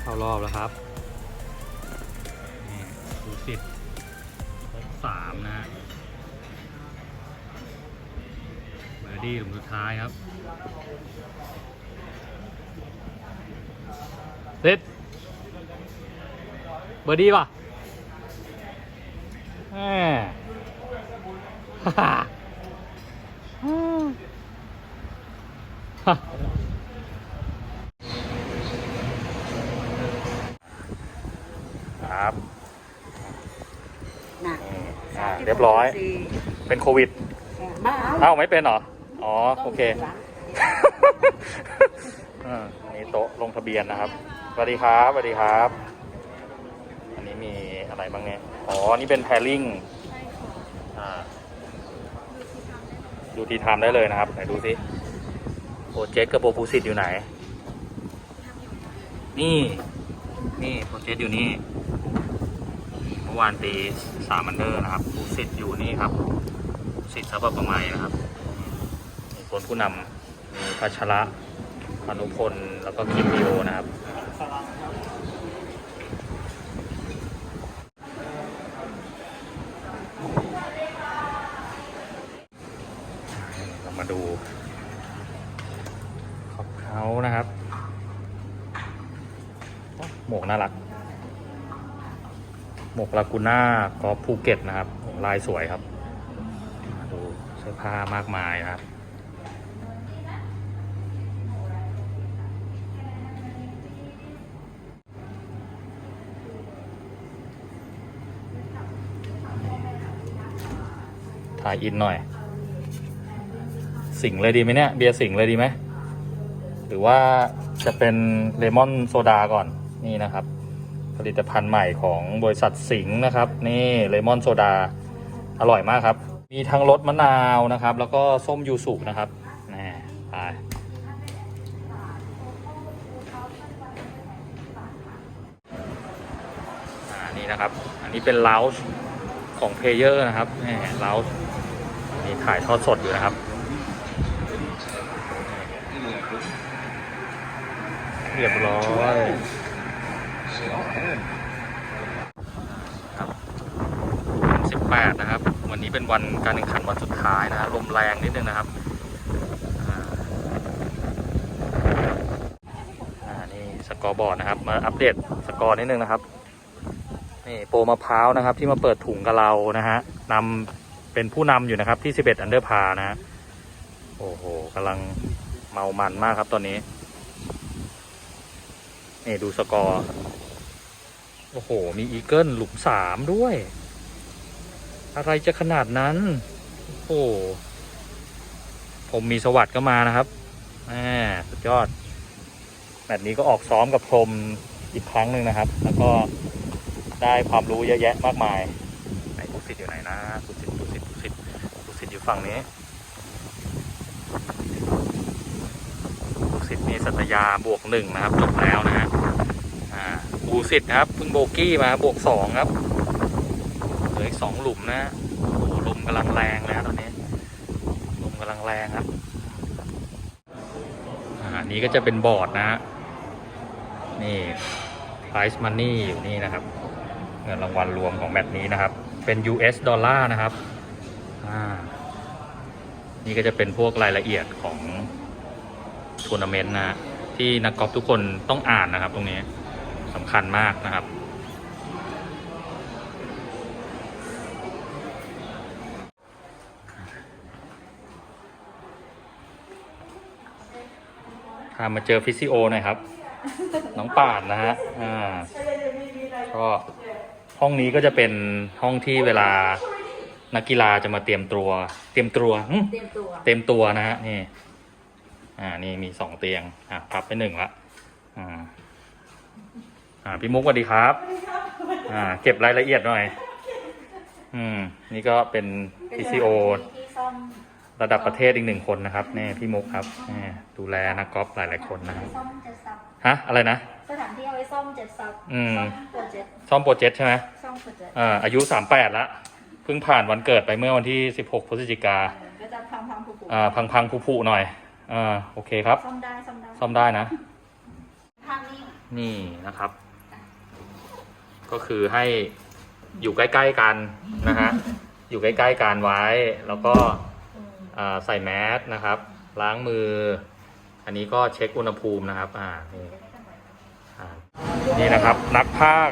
เข้ารอบแล้วครับนี่ดูสิบครบสามนะฮะเบอร์ดี้หลุมสุดท้ายครับเซ็ตเบอร์ดี้ป่ะแหม ฮ่าฮ่าฮ่า ครับ น่ะ อืมอ่าเรี ยบร้อย เป็นโควิดบ้าเอ้าไม่เป็นเหรอ อ๋อ โอเคอ่าอันนี้โต๊ะลงทะเบียนนะครับสวัสดีครับสวัสดีครับ อันนี้มีอะไรบ้างเนี่ย อ๋อ นี่เป็นแพริงอ่าดูทีไทม์ได้เลยนะครับไหนดูสิโปรเจกต์กับโปรฟูสิตอยู่ไหน นี่ นี่โปรเจกต์อยู่นี่เมื่อวานตีสามอันเดอร์นะครับฟูสิตอยู่นี่ครับสิทธิ์ทรัพย์ประไมยนะครับมีคนผู้นำมีพัชระพานุพลแล้วก็คิมบิโอนะครับเรามาดูขอบเขานะครับโหมวกน่ารัก หมกลากูน่ากอฟภูเก็ตนะครับ ลายสวยครับมาดูเสื้อผ้ามากมายนะครับถ่ายอินหน่อย สิงเลยดีไหมเนี่ย เบียร์สิงเลยดีไหม หรือว่าจะเป็นเลมอนโซดาก่อนนี่นะครับ ผลิตภัณฑ์ใหม่ของบริษัทสิงห์นะครับ นี่เลมอนโซดาอร่อยมากครับ มีทั้งรสมะนาวนะครับ แล้วก็ส้มยูสุนะครับนี่ไปอ่านี่นะครับ อันนี้เป็นเลาส์ของเพลเยอร์นะครับนี่เลาส์นี่ถ่ายทอดสดอยู่นะครับเรียบร้อย ครับสิบแปดนะครับ วันนี้เป็นวันการแข่งขันวันสุดท้ายนะฮะลมแรงนิดนึงนะครับนี่สกอร์บอร์ดนะครับ มาอัปเดตสกอร์นิดนึงนะครับนี่โปรมะพร้าวนะครับ ที่มาเปิดถุงกับเรานะฮะนำเป็นผู้นำอยู่นะครับที่11อันเดอร์พานะฮะโอ้โหกำลังเมามันมากครับตอนนี้นี่ดูสกอร์ โอ้โห มีอีเกิลหลุมสามด้วย อะไรจะขนาดนั้น โอ้โห ผมมีสวัสด์ก็มานะครับแหมสุดยอด แบบนี้ก็ออกซ้อมกับพรมอีกครั้งหนึ่งนะครับ แล้วก็ได้ความรู้เยอะแยะมากมาย ไหนตุสิทธิ์อยู่ไหนนะตุสิทธิ์ตุสิทธิ์ตุสิทธิ์ตุสิทธิ์อยู่ฝั่งนี้ตุสิทธิ์มีสัตยาบวกหนึ่งนะครับ จบแล้วนะฮะอ่า บูสิทธิ์ครับเพิ่งโบกี้มาบวกสองครับเหลืออีกสองหลุมนะโอ้ลมกำลังแรงนะตอนนี้ลมกำลังแรงครับอันนี้ก็จะเป็นบอร์ดนะนี่ price money อยู่นี่นะครับเงินรางวัลรวมของแมตช์นี้นะครับ เป็น US ดอลลาร์นะครับนี่ก็จะเป็นพวกรายละเอียดของทัวร์นาเมนต์นะที่นักกอล์ฟทุกคนต้องอ่านนะครับตรงนี้ สำคัญมากนะครับ พามาเจอฟิสิโอหน่อยครับ น้องป่านนะฮะ อ่า ก็ห้องนี้ก็จะเป็นห้องที่เวลานักกีฬาจะมาเตรียมตัว เตรียมตัวหึเตรียมตัว เต็มตัวนะฮะนี่ อ่า นี่มีสองเตียง อะพับไปหนึ่งละ อ่า อ่าพี่มุกสวัสดีครับ อ่า เก็บรายละเอียดหน่อย อืม นี่ก็เป็น PCO ที่ซ่อมระดับประเทศอีกหนึ่งคนนะครับนี่พี่มุกครับนี่ดูแลนักกอล์ฟหลายๆคนนะครับซ่อมเจ็ดซับฮะอะไรนะ สถานที่เอาไว้ซ่อมเจ็ดซับอืม ซ่อมโปรเจกต์ซ่อมโปรเจกต์ใช่ไหมซ่อมโปรเจกต์อ่าอายุสามแปดละเพิ่งผ่านวันเกิดไปเมื่อวันที่สิบหกพฤศจิกาก็จะพังพังๆผุๆอ่าพังๆผุๆหน่อยอ่าโอเคครับซ่อมได้ซ่อมได้ซ่อมได้นะ ภาพนี้นี่นะครับ ก็คือให้อยู่ใกล้ๆกันนะฮะ อยู่ใกล้ๆกันไว้ แล้วก็อืมอ่าใส่แมสนะครับ ล้างมือ อันนี้ก็เช็คอุณหภูมินะครับ อ่า นี่อ่านี่นะครับ นักภาค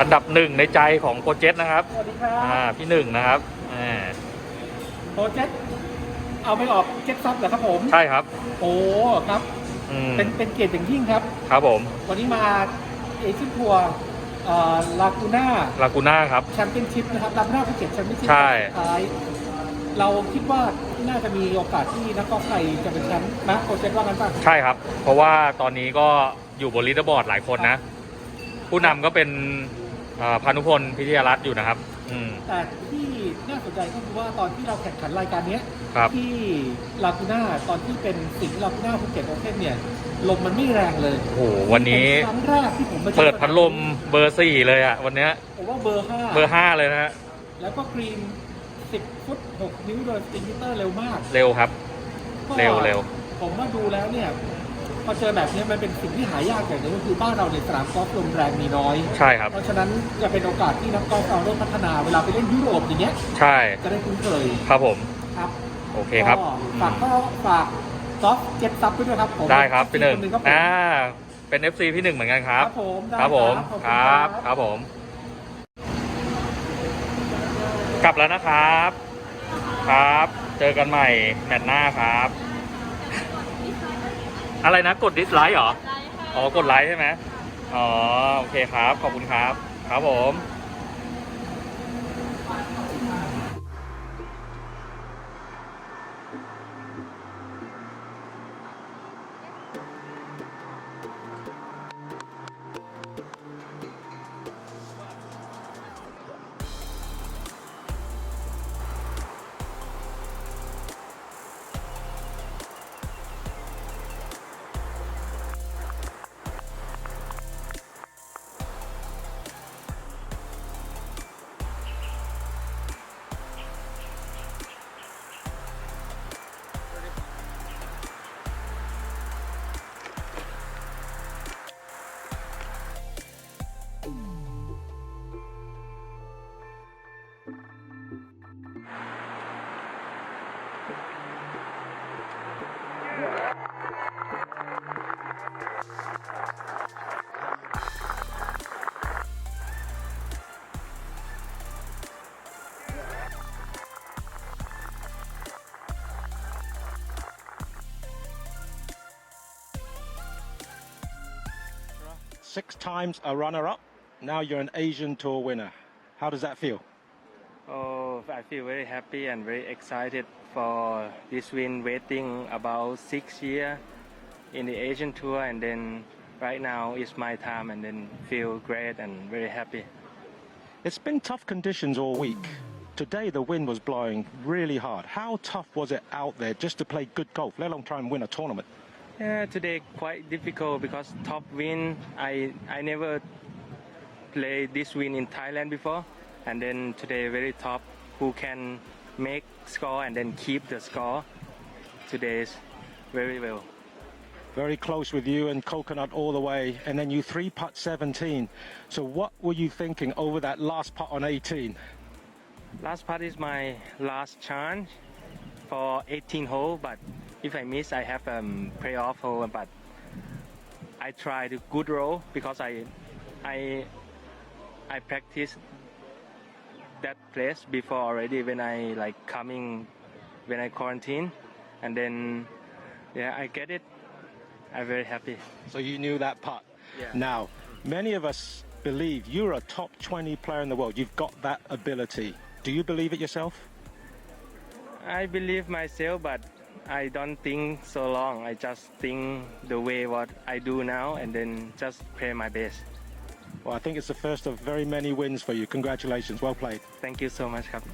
อันดับหนึ่งในใจของโปรเจกต์นะครับ สวัสดีครับอ่า พี่หนึ่งนะครับ อ่า โปรเจกต์เอาไม่ออกเจ็ตซับเหรอครับผม ใช่ครับ โอ้ครับอืมเป็นเป็นเกียรติอย่างยิ่งครับ ครับผม วันนี้มาเอเชียนทัวร์ ลากูน่าลากูน่าครับแชมเปี้ยนชิพนะครับลากูน่าภูเก็ตแชมเปี้ยนชิพใช่ท้ายเราคิดว่าน่าจะมีโอกาสที่นักกอล์ฟไทยจะเป็นแชมป์นะโปรเจกต์ว่างั้นป่ะใช่ครับ เพราะว่าตอนนี้ก็อยู่บนลีดเดอร์บอร์ดหลายคนนะ ผู้นำก็เป็นอ่าพานุพลพิทยารัตน์อยู่นะครับอืมแต่ที่ น่าสนใจก็คือว่าตอนที่เราแข่งขันรายการเนี้ยครับ ที่ลากูน่าตอนที่เป็นสิงห์ลากูน่าภูเก็ตโอเพ่นเนี่ยลมมันไม่แรงเลยโอ้โหวันนี้เป็ครั้งแรกที่ผมมาจอเปิดพัดลมเบอร์สี่เลยอะวันเนี้ยผมว่าเบอร์ห้าเบอร์ห้าเลยนะฮะแล้วก็กรีน10ฟุต6นิ้วโดยสปริงมิเตอร์เร็วมากเร็วครับ ก็เร็วเร็ว ผมว่าดูแล้วเนี่ย พอเจอแบบนี้มันเป็นสิ่งที่หายากอย่างหนึงก็คือบ้านเราในยสนามกอล์ฟลมแรงมีน้อย ใช่ครับ เพราะฉะนั้นจะเป็นโอกาสที่นักกอล์ฟเราได้พัฒนาเวลาไปเล่นยุโรปอย่างเงี้ยใช่จะได้คุ้นเคยครับผม ครับโอเคครับก็อืฝากมก็ฝากกอล์ฟเจ็ดซับไปด้วยครับผมได้ครับพี่หนึ่งคครับผมอ่าเป็น FC พี่หนึ่งเหมือนกันครับ ครับผมได้ครับผมขอณ ครับครับผม กลับแล้วนะครับ ครับ เจอกันใหม่แมตช์หน้าครับ อะไรนะกดดิสไลค์เหรอ อ๋อกดไลค์ใช่ไหมอ๋อ โอเคครับ ขอบคุณครับ ครับผม Six times a runner up. Now you're an Asian Tour winner. How does that feel? Oh, I feel very happy and very excited for this win. Waiting about six years in the Asian Tour, and then right now it's my time, and then feel great and very happy. It's been tough conditions all week. Today the wind was blowing really hard. How tough was it out there just to play good golf, let alone try and win a tournament? Yeah, today quite difficult because top win. I I never played this win in Thailand before, and then today very top. Who can make score and then keep the score? today is very well. very close with you and coconut all the way, and then you three putt 17. So what were you thinking over that last putt on 18? Last part is my last chance for 18 hole, but if I miss, I have um playoff hole. But I try the good roll because I I I practice that place before already when I like coming when I quarantine, and then yeah I get it. I'm very happy. So you knew that putt. Yeah. Now, many of us believe you're a top 20 player in the world. You've got that ability. Do you believe it yourself? I believe myself, but I don't think so long. I just think the way what I do now and then just play my best. Well, I think it's the first of very many wins for you. Congratulations. Well played. Thank you so much captain.